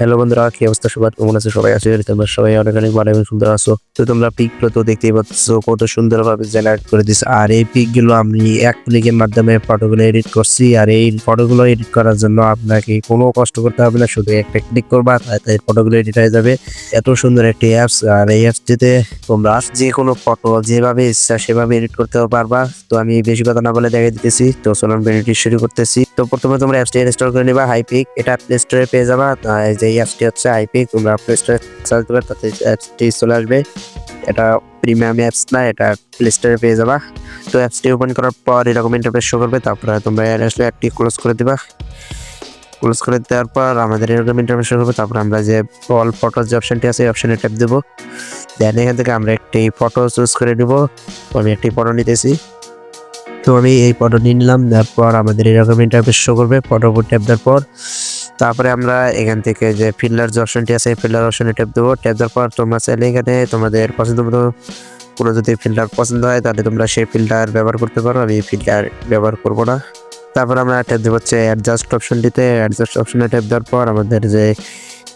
Hello বন্ধুরা, কি অবস্থা? সবার কেমন আছে? সবাই আছে তোমরা সবাই অনেক অনেক ভালো এবং সুন্দর আছো। তো তোমরা পিকগুলো তো দেখতেই পাচ্ছ কত সুন্দর ভাবে জেনারেট করে দিস আর এই পিকগুলো আমি এক ক্লিকের মাধ্যমে ফটোগুলো এডিট করছি। আর এই ফটোগুলো এডিট করার জন্য আপনাকে কোনো কষ্ট করতে হবে না, শুধু একটা ক্লিক করবা, তাই ফটোগুলো এডিট হয়ে যাবে। এত সুন্দর একটি অ্যাপস আর এই অ্যাপসটিতে তোমরা যে কোনো ফটো যেভাবে ইচ্ছা সেভাবে এডিট করতে পারবা। তো আমি বেশি কথা না বলে দেখে দিতেছি। তো চলুন ভিডিওটি শুরু করতেছি। তো প্রথমে তোমরা অ্যাপসটি ইনস্টল করে নিবা হাইপিক এটা প্লে স্টোরে পেয়ে যাবা। যে এই অ্যাপসটি হচ্ছে হাইপিক তোমরা প্লে স্টোরে সার্চ দেবে তাতে অ্যাপসটি চলে আসবে। এটা প্রিমিয়াম অ্যাপস না, এটা প্লে স্টোরে পেয়ে যাবা। তো অ্যাপসটি ওপেন করার পর এরকম ইন্টারফেস শো করবে, তারপরে তোমরা আসলে অ্যাপটি ক্লোজ করে দিবা। ক্লোজ করে দেওয়ার পর আমাদের এরকম ইন্টারফেস শো করবে, তারপর আমরা যে অল ফটোর যে অপশনটি আছে, এই অপশনে ট্যাপ দেবো। দেন এখান থেকে আমরা একটি ফটো চুজ করে নিব। আমি একটি ফটো নিতেছি। তো আমি এই ফটো নিয়ে নিলাম, তারপর আমাদের এরকম ইন্টারফেস শো করবে ফটো ট্যাপ দেওয়ার পর। তারপরে আমরা এখান থেকে যে ফিল্টার যে অপশনটি আছে ফিল্টার অপশনে ট্যাপ দেবো। ট্যাপ দেওয়ার পর তোমরা চাইলে এখানে তোমাদের পছন্দ মতো কোনো যদি ফিল্টার পছন্দ হয়, তাহলে তোমরা সেই ফিল্টার ব্যবহার করতে পারো। আমি ফিল্টার ব্যবহার করব না। তারপর আমরা ট্যাপ দেবো হচ্ছে অ্যাডজাস্ট অপশনটিতে অ্যাডজাস্ট অপশনে ট্যাপ দেওয়ার পর আমাদের যে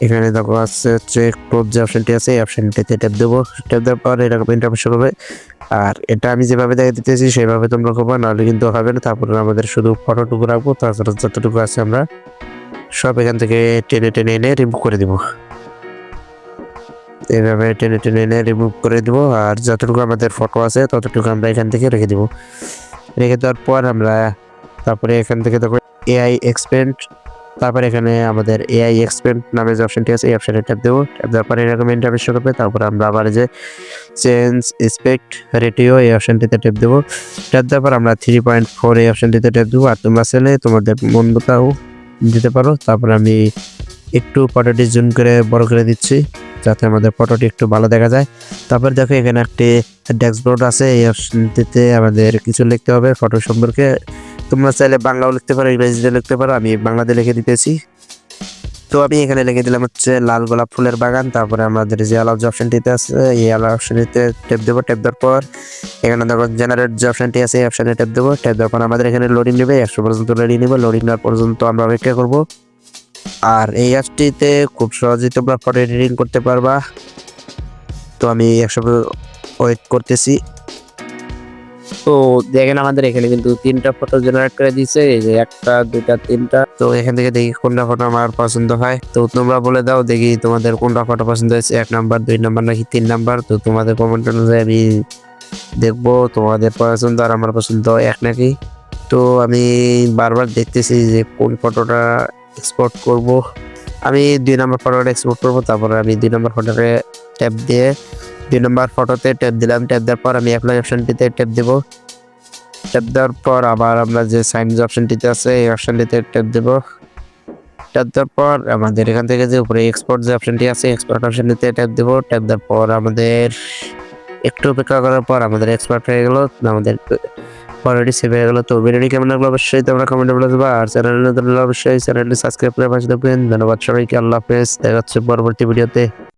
এখানে দেখো আছে হচ্ছে ক্রোপ যে অপশনটি আছে, এই অপশনটিতে ট্যাপ দেবো। ট্যাপ দেওয়ার পর এরকম ইন্টারফেস হবে। আর এটা আমি যেভাবে দেখে দিতেছি সেভাবে তোমরা করব। নাহলে কিন্তু হবে না। তারপরে আমাদের শুধু ফটোটুকু রাখব। তাছাড়া যতটুকু আছে আমরা সব এখান থেকে টেনে টেনে এনে রিমুভ করে দিব। এভাবে টেনে টেনে এনে রিমুভ করে দিব আর যতটুকু আমাদের ফটো আছে ততটুকু আমরা এখান থেকে রেখে দিব। রেখে দেওয়ার পর আমরা তারপরে এখান থেকে দেখো এআই এক্সপেন্ট তারপরে এখানে আমাদের এআই এক্সপেন্ট নামে যে অপশনটি আছে, এই অপশানে ট্যাপ দেবো। ট্যাপ দেওয়ার পরে এরকম ইন্টারভিউ শো করবে, তারপর আমরা আবার যে চেঞ্জ স্পেক্ট রেটিও এই অপশনটিতে ট্যাপ দেবো। ট্যাপ দেওয়ার পর আমরা থ্রি পয়েন্ট ফোর এই অপশনটিতে ট্যাপ দেবো। আর তোমরা চাইলে তোমাদের মন মতাও দিতে পারো। তারপর আমি একটু ফটোটি জুম করে বড় করে দিচ্ছি, যাতে আমাদের ফটোটি একটু ভালো দেখা যায়। তারপর দেখো এখানে একটি ড্যাশবোর্ড আছে, এই অপশনটিতে আমাদের কিছু লিখতে হবে, ফটো সম্পর্কে। তোমরা চাইলে বাংলাও লিখতে পারো, ইংরেজিতে লিখতে পারো, আমি বাংলাতে লিখে দিতেছি। তো আমি এখানে লিখে দিলাম হচ্ছে লাল গোলাপ ফুলের বাগান, তারপরে আমাদের যে আলাপ যে অপশনটিতে আছে, এই আলাপ অপশনটিতে ট্যাপ দেবো, টেপ দেওয়ার পর এখানে দেখো জেনারেট যে অপশনটি আছে, এই অপশনে টেপ দেবো ট্যাপ দেওয়ার পর আমাদের এখানে লোডিং নেবে একশো পর্যন্ত লোডিং নেবে লোডিং নেওয়ার পর্যন্ত আমরা অপেক্ষা করব। আর এই অ্যাপসটিতে খুব সহজেই তোমরা ফটো এডিটিং করতে পারবা। তো আমি একশো ওয়েট করতেছি। তো দেখেন আমাদের এখানে কিন্তু তিনটা ফটো জেনারেট করে দিয়েছে, এই যে একটা, দুইটা, তিনটা। তো এখান থেকে দেখি কোনটা ফটো আমার পছন্দ হয়। তো তোমরা বলে দাও, দেখি তোমাদের কোনটা ফটো পছন্দ হয়েছে, এক নাম্বার দুই নাম্বার নাকি তিন নাম্বার তো তোমাদের কমেন্ট অনুযায়ী আমি দেখব তোমাদের পছন্দ আর আমার পছন্দ এক নাকি। তো আমি বারবার দেখতেছি যে কোন ফটোটা এক্সপোর্ট করব। আমি দুই নম্বর ফটোটা এক্সপোর্ট করব, তারপরে আমি দুই নম্বর ফটোটা ট্যাপ দিয়ে দুই নম্বর ফটোতে ট্যাপ দিলাম। ট্যাপ দেওয়ার পর আমি অ্যাপ্লাই অপশনটিতে ট্যাপ দেব। ট্যাপ দেওয়ার পর আবার আমরা যে সাইন যে অপশনটিতে আছে, এই অপশনটিতে ট্যাপ দেব। ট্যাপ দেওয়ার পর আমাদের এখান থেকে যে উপরে এক্সপোর্ট যে অপশনটি আছে এক্সপোর্ট অপশনটিতে ট্যাপ দেব। ট্যাপ দেওয়ার পর আমাদের একটু অপেক্ষা করার পর আমাদের এক্সপার্ট হয়ে গেল। আমাদের অলরেডি সেভ হয়ে গেল। তো ভিডিওটি কেমন লাগল অবশ্যই তোমরা কমেন্টে বলে দেবো। আর চ্যানেল অবশ্যই চ্যানেলটি সাবস্ক্রাইব করে পাশে থাকবেন। ধন্যবাদ সবাইকে। আল্লাহ হাফেজ। দেখা হচ্ছে পরবর্তী ভিডিওতে